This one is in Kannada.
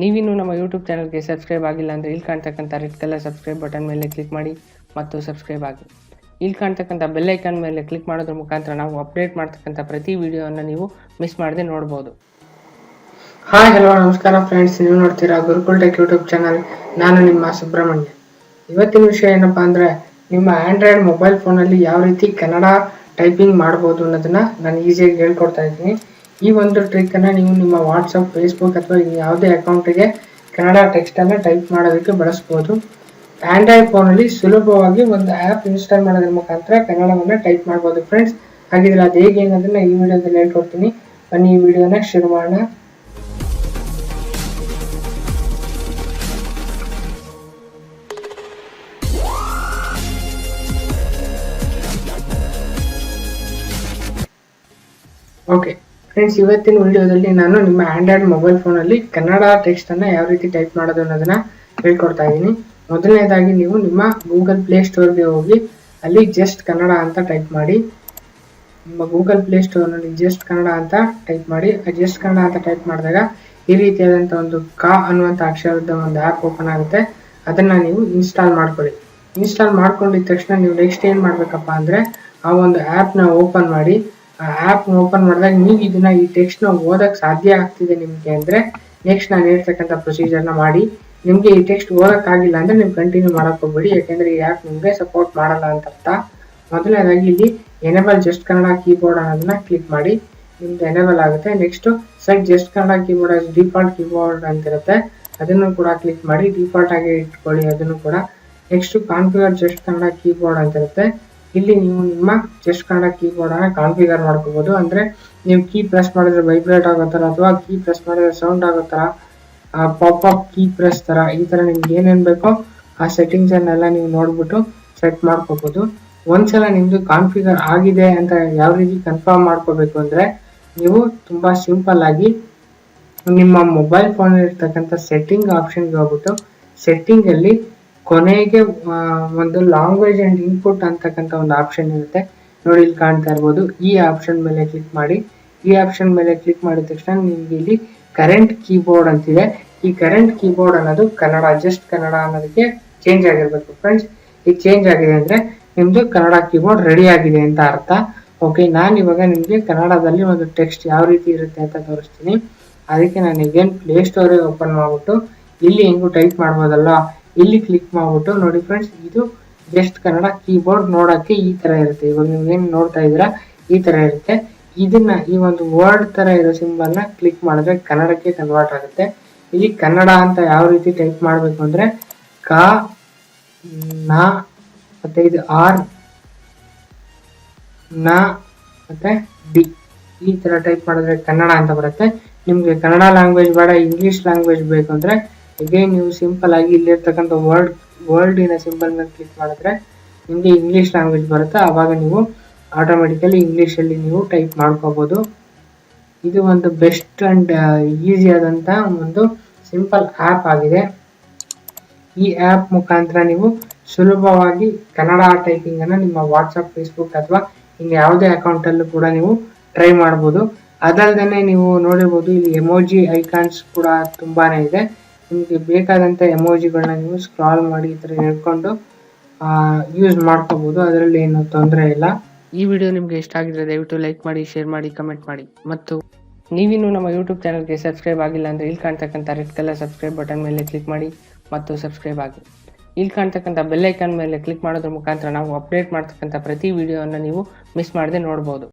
ನೀವಿನ್ನೂ ನಮ್ಮ ಯೂಟ್ಯೂಬ್ ಚಾನಲ್ಗೆ ಸಬ್ಸ್ಕ್ರೈಬ್ ಆಗಿಲ್ಲ ಅಂದರೆ ಇಲ್ಲಿ ಕಾಣ್ತಕ್ಕಂಥ ರೆಡ್ ಕಲರ್ ಸಬ್ಸ್ಕ್ರೈಬ್ ಬಟನ್ ಮೇಲೆ ಕ್ಲಿಕ್ ಮಾಡಿ ಮತ್ತು ಸಬ್ಸ್ಕ್ರೈಬ್ ಆಗಿ. ಇಲ್ಲಿ ಕಾಣ್ತಕ್ಕಂಥ ಬೆಲ್ ಐಕಾನ್ ಮೇಲೆ ಕ್ಲಿಕ್ ಮಾಡೋದ್ರ ಮುಖಾಂತರ ನಾವು ಅಪ್ಡೇಟ್ ಮಾಡ್ತಕ್ಕಂಥ ಪ್ರತಿ ವಿಡಿಯೋವನ್ನು ನೀವು ಮಿಸ್ ಮಾಡದೆ ನೋಡ್ಬೋದು. ಹಾಯ್ ಹಲೋ ನಮಸ್ಕಾರ ಫ್ರೆಂಡ್ಸ್ ನೀವು ನೋಡ್ತೀರಾ ಗುರುಕುಲ್ ಟೆಕ್ ಯೂಟ್ಯೂಬ್ ಚಾನಲ್ ನಾನು ನಿಮ್ಮ ಸುಬ್ರಹ್ಮಣ್ಯ. ಇವತ್ತಿನ ವಿಷಯ ಏನಪ್ಪಾ ಅಂದ್ರೆ ನಿಮ್ಮ ಆಂಡ್ರಾಯ್ಡ್ ಮೊಬೈಲ್ ಫೋನಲ್ಲಿ ಯಾವ ರೀತಿ ಕನ್ನಡ ಟೈಪಿಂಗ್ ಮಾಡ್ಬೋದು ಅನ್ನೋದನ್ನ ನಾನು ಈಸಿಯಾಗಿ ಹೇಳ್ಕೊಡ್ತಾ ಇದ್ದೀನಿ. ಈ ಒಂದು ಟ್ರಿಕ್ ಅನ್ನ ನೀವು ನಿಮ್ಮ ವಾಟ್ಸಪ್ ಫೇಸ್ಬುಕ್ ಅಥವಾ ಯಾವುದೇ ಅಕೌಂಟಿಗೆ ಕನ್ನಡ ಟೆಕ್ಸ್ಟ್ ಅನ್ನ ಟೈಪ್ ಮಾಡೋದಕ್ಕೆ ಬಳಸ್ಬೋದು. ಆಂಡ್ರಾಯ್ಡ್ ಫೋನಲ್ಲಿ ಸುಲಭವಾಗಿ ಒಂದು ಆ್ಯಪ್ ಇನ್ಸ್ಟಾಲ್ ಮಾಡೋದ್ರ ಮುಖಾಂತರ ಕನ್ನಡವನ್ನು ಟೈಪ್ ಮಾಡ್ಬೋದು ಫ್ರೆಂಡ್ಸ್ ಹಾಗಿದ್ರೆ ಅದು ಹೇಗೆ ಅನ್ನೋದನ್ನ ಈ ವಿಡಿಯೋದಲ್ಲಿ ಹೇಳ್ಕೊಡ್ತೀನಿ. ಬನ್ನಿ ಈ ವಿಡಿಯೋನ ಶುರು ಮಾಡೋಣ. ಓಕೆ ಫ್ರೆಂಡ್ಸ್ ಇವತ್ತಿನ ವಿಡಿಯೋದಲ್ಲಿ ನಾನು ನಿಮ್ಮ ಆಂಡ್ರಾಯ್ಡ್ ಮೊಬೈಲ್ ಫೋನಲ್ಲಿ ಕನ್ನಡ ಟೆಕ್ಸ್ಟ್ ಅನ್ನ ಯಾವ ರೀತಿ ಟೈಪ್ ಮಾಡೋದು ಅನ್ನೋದನ್ನ ಹೇಳ್ಕೊಡ್ತಾ ಇದ್ದೀನಿ. ಮೊದಲನೇದಾಗಿ ನೀವು ನಿಮ್ಮ ಗೂಗಲ್ ಪ್ಲೇ ಸ್ಟೋರ್ಗೆ ಹೋಗಿ, ಅಲ್ಲಿ ಜಸ್ಟ್ ಕನ್ನಡ ಅಂತ ಟೈಪ್ ಮಾಡಿ, ನಿಮ್ಮ ಗೂಗಲ್ ಪ್ಲೇ ಸ್ಟೋರ್ನಲ್ಲಿ ಜಸ್ಟ್ ಕನ್ನಡ ಅಂತ ಟೈಪ್ ಮಾಡಿ ಜಸ್ಟ್ ಕನ್ನಡ ಅಂತ ಟೈಪ್ ಮಾಡಿದಾಗ ಈ ರೀತಿಯಾದಂಥ ಒಂದು ಕಾ ಅನ್ನುವಂಥ ಅಕ್ಷರದ ಒಂದು ಆ್ಯಪ್ ಓಪನ್ ಆಗುತ್ತೆ. ಅದನ್ನ ನೀವು ಇನ್ಸ್ಟಾಲ್ ಮಾಡ್ಕೊಳ್ಳಿ. ಇನ್ಸ್ಟಾಲ್ ಮಾಡ್ಕೊಂಡಿದ ತಕ್ಷಣ ನೀವು ನೆಕ್ಸ್ಟ್ ಏನು ಮಾಡಬೇಕಪ್ಪ ಅಂದ್ರೆ, ಆ ಒಂದು ಆ್ಯಪ್ನ ಓಪನ್ ಮಾಡಿ ಆ್ಯಪ್ ಓಪನ್ ಮಾಡಿದಾಗ ನೀವು ಇದನ್ನ ಈ ಟೆಕ್ಸ್ಟ್ನ ಓದಕ್ಕೆ ಸಾಧ್ಯ ಆಗ್ತಿದೆ ನಿಮಗೆ ಅಂದ್ರೆ ನೆಕ್ಸ್ಟ್ ನಾನು ಹೇಳ್ತಕ್ಕಂಥ ಪ್ರೊಸೀಜರ್ನ ಮಾಡಿ. ನಿಮಗೆ ಈ ಟೆಕ್ಸ್ಟ್ ಓದೋಕ್ಕಾಗಿಲ್ಲ ಅಂದ್ರೆ ನೀವು ಕಂಟಿನ್ಯೂ ಮಾಡಕ್ ಹೋಗ್ಬೇಡಿ, ಯಾಕೆಂದರೆ ಈ ಆ್ಯಪ್ ನಿಮಗೆ ಸಪೋರ್ಟ್ ಮಾಡಲ್ಲ ಅಂತ ಅರ್ಥ ಮೊದಲನೇದಾಗಿ ಇಲ್ಲಿ ಎನೇಬಲ್ ಜಸ್ಟ್ ಕನ್ನಡ ಕೀಬೋರ್ಡ್ ಅನ್ನೋದನ್ನ ಕ್ಲಿಕ್ ಮಾಡಿ, ನಿಮ್ದು ಎನೇಬಲ್ ಆಗುತ್ತೆ. Next set just Kannada keyboard default keyboard ಅಂತಿರುತ್ತೆ. ಅದನ್ನು ಕೂಡ ಕ್ಲಿಕ್ ಮಾಡಿ ಡಿಫಾಲ್ಟ್ ಆಗಿ ಇಟ್ಕೊಳ್ಳಿ, ಅದನ್ನು ಕೂಡ. Next configure just Kannada keyboard ಅಂತಿರುತ್ತೆ. ಇಲ್ಲಿ ನೀವು ನಿಮ್ಮ ಚೆಸ್ಟ್ ಕನ್ನಡ ಅನ್ನ ಕಾನ್ಫಿಗರ್ ಮಾಡ್ಕೋಬಹುದು ಅಂದ್ರೆ ನೀವು ಕೀ ಪ್ರೆಸ್ ಮಾಡಿದ್ರೆ ವೈಬ್ರೇಟ್ ಆಗೋ ತರ ಅಥವಾ ಕೀ ಪ್ರೆಸ್ ಮಾಡಿದ್ರೆ ಸೌಂಡ್ ಆಗೋ ತರ ಪಾಪ್ ಅಪ್ ಕೀ ಪ್ರೆಸ್ ತರ, ಈ ತರ ನಿಮ್ಗೆ ಏನೇನ್ ಬೇಕೋ ಆ ಸೆಟ್ಟಿಂಗ್ಸ್ ಅನ್ನೆಲ್ಲ ನೀವು ನೋಡ್ಬಿಟ್ಟು ಸೆಟ್ ಮಾಡ್ಕೋಬಹುದು ಒಂದ್ಸಲ ನಿಮ್ದು ಕಾನ್ಫಿಗರ್ ಆಗಿದೆ ಅಂತ ಯಾವ ರೀತಿ ಕನ್ಫರ್ಮ್ ಮಾಡ್ಕೋಬೇಕು ಅಂದ್ರೆ ನೀವು ತುಂಬಾ ಸಿಂಪಲ್ ಆಗಿ ನಿಮ್ಮ ಮೊಬೈಲ್ ಫೋನ್ ಇರ್ತಕ್ಕಂಥ ಸೆಟ್ಟಿಂಗ್ ಆಪ್ಷನ್ಗೆ ಹೋಗ್ಬಿಟ್ಟು ಸೆಟ್ಟಿಂಗ್ ಅಲ್ಲಿ ಕೊನೆಗೆ ಒಂದು ಲ್ಯಾಂಗ್ವೇಜ್ ಅಂಡ್ ಇನ್ಪುಟ್ ಅಂತಕ್ಕಂಥ ಒಂದು ಆಪ್ಷನ್ ಇರುತ್ತೆ. ನೋಡಿ, ಇಲ್ಲಿ ಕಾಣ್ತಾ ಇರ್ಬೋದು. ಈ ಆಪ್ಷನ್ ಮೇಲೆ ಕ್ಲಿಕ್ ಮಾಡಿ. ಈ ಆಪ್ಷನ್ ಮೇಲೆ ಕ್ಲಿಕ್ ಮಾಡಿದ ತಕ್ಷಣ ನಿಮ್ಗೆ ಇಲ್ಲಿ ಕರೆಂಟ್ ಕೀಬೋರ್ಡ್ ಅಂತಿದೆ. ಈ ಕರೆಂಟ್ ಕೀಬೋರ್ಡ್ ಅನ್ನೋದು ಕನ್ನಡ ಜಸ್ಟ್ ಕನ್ನಡ ಅನ್ನೋದಕ್ಕೆ ಚೇಂಜ್ ಆಗಿರ್ಬೇಕು ಫ್ರೆಂಡ್ಸ್ ಈಗ ಚೇಂಜ್ ಆಗಿದೆ ಅಂದ್ರೆ ನಿಮ್ದು ಕನ್ನಡ ಕೀಬೋರ್ಡ್ ರೆಡಿ ಆಗಿದೆ ಅಂತ ಅರ್ಥ. ಓಕೆ ನಾನು ಇವಾಗ ನಿಮ್ಗೆ ಕನ್ನಡದಲ್ಲಿ ಒಂದು ಟೆಕ್ಸ್ಟ್ ಯಾವ ರೀತಿ ಇರುತ್ತೆ ಅಂತ ತೋರಿಸ್ತೀನಿ. ಅದಕ್ಕೆ ನಾನು ಈಗೇನು ಪ್ಲೇ ಸ್ಟೋರಿಗೆ ಓಪನ್ ಮಾಡ್ಬಿಟ್ಟು, ಇಲ್ಲಿ ಹೆಂಗು ಟೈಪ್ ಮಾಡ್ಬೋದಲ್ಲ ಇಲ್ಲಿ ಕ್ಲಿಕ್ ಮಾಡ್ಬಿಟ್ಟು ನೋಡಿ ಫ್ರೆಂಡ್ಸ್ ಇದು ಜಸ್ಟ್ ಕನ್ನಡ ಕೀಬೋರ್ಡ್ ನೋಡೋಕ್ಕೆ ಈ ಥರ ಇರುತ್ತೆ. ಇವಾಗ ನೀವು ಏನು ನೋಡ್ತಾ ಇದ್ದೀರಾ, ಈ ಥರ ಇರುತ್ತೆ. ಇದನ್ನ ಈ ಒಂದು ವರ್ಡ್ ಥರ ಇರೋ ಸಿಂಬಲ್ನ ಕ್ಲಿಕ್ ಮಾಡಿದ್ರೆ ಕನ್ನಡಕ್ಕೆ ಕನ್ವರ್ಟ್ ಆಗುತ್ತೆ. ಇಲ್ಲಿ ಕನ್ನಡ ಅಂತ ಯಾವ ರೀತಿ ಟೈಪ್ ಮಾಡಬೇಕು ಅಂದರೆ ಕ, ನ, ಮತ್ತು ಇದು ಆರ್ನ, ಮತ್ತೆ ಡಿ ಈ ಥರ ಟೈಪ್ ಮಾಡಿದ್ರೆ ಕನ್ನಡ ಅಂತ ಬರುತ್ತೆ. ನಿಮಗೆ ಕನ್ನಡ ಲ್ಯಾಂಗ್ವೇಜ್ ಬೇಡ ಇಂಗ್ಲೀಷ್ ಲ್ಯಾಂಗ್ವೇಜ್ ಬೇಕು ಅಂದ್ರೆ ಅಗೇನ್ ನೀವು ಸಿಂಪಲ್ ಆಗಿ ಇಲ್ಲಿರ್ತಕ್ಕಂಥ ವರ್ಡ್ ವರ್ಡಿನ ಸಿಂಬಲ್ ಮೇಲೆ ಕ್ಲಿಕ್ ಮಾಡಿದ್ರೆ ನಿಮಗೆ ಇಂಗ್ಲೀಷ್ ಲ್ಯಾಂಗ್ವೇಜ್ ಬರುತ್ತೆ? ಆವಾಗ ನೀವು ಆಟೋಮೆಟಿಕಲಿ ಇಂಗ್ಲೀಷಲ್ಲಿ ನೀವು ಟೈಪ್ ಮಾಡ್ಕೋಬೋದು. ಇದು ಒಂದು ಬೆಸ್ಟ್ ಅಂಡ್ ಈಸಿ ಆದಂಥ ಒಂದು ಸಿಂಪಲ್ ಆ್ಯಪ್ ಆಗಿದೆ. ಈ ಆ್ಯಪ್ ಮುಖಾಂತರ ನೀವು ಸುಲಭವಾಗಿ ಕನ್ನಡ ಟೈಪಿಂಗನ್ನು ನಿಮ್ಮ ವಾಟ್ಸಪ್ ಫೇಸ್ಬುಕ್ ಅಥವಾ ಇನ್ನು ಯಾವುದೇ ಅಕೌಂಟಲ್ಲೂ ಕೂಡ ನೀವು ಟ್ರೈ ಮಾಡ್ಬೋದು. ಅದಲ್ಲದೆ ನೀವು ನೋಡಿರ್ಬೋದು ಇಲ್ಲಿ ಎಮೋಜಿ ಐಕಾನ್ಸ್ ಕೂಡ ತುಂಬಾ ಇದೆ. ನಿಮಗೆ ಬೇಕಾದಂಥ ಎಮೋಜಿಗಳನ್ನ ನೀವು ಸ್ಕ್ರಾಲ್ ಮಾಡಿ ಈ ಥರ ಹೇಳ್ಕೊಂಡು ಯೂಸ್ ಮಾಡ್ಕೋಬೋದು. ಅದರಲ್ಲಿ ಏನು ತೊಂದರೆ ಇಲ್ಲ. ಈ ವಿಡಿಯೋ ನಿಮಗೆ ಇಷ್ಟ ಆಗಿದ್ರೆ ದಯವಿಟ್ಟು ಲೈಕ್ ಮಾಡಿ ಶೇರ್ ಮಾಡಿ ಕಮೆಂಟ್ ಮಾಡಿ. ಮತ್ತು ನೀವಿನ್ನೂ ನಮ್ಮ ಯೂಟ್ಯೂಬ್ ಚಾನಲ್ಗೆ ಸಬ್ಸ್ಕ್ರೈಬ್ ಆಗಿಲ್ಲ ಅಂದರೆ ಇಲ್ಲಿ ಕಾಣ್ತಕ್ಕಂಥ ರೆಡ್ ಕಲರ್ ಸಬ್ಸ್ಕ್ರೈಬ್ ಬಟನ್ ಮೇಲೆ ಕ್ಲಿಕ್ ಮಾಡಿ ಮತ್ತು ಸಬ್ಸ್ಕ್ರೈಬ್ ಆಗಿ. ಇಲ್ಲಿ ಕಾಣ್ತಕ್ಕಂಥ ಬೆಲ್ಲೈಕನ್ ಮೇಲೆ ಕ್ಲಿಕ್ ಮಾಡೋದ್ರ ಮುಖಾಂತರ ನಾವು ಅಪ್ಡೇಟ್ ಮಾಡ್ತಕ್ಕಂಥ ಪ್ರತಿ ವಿಡಿಯೋವನ್ನು ನೀವು ಮಿಸ್ ಮಾಡದೆ ನೋಡ್ಬೋದು.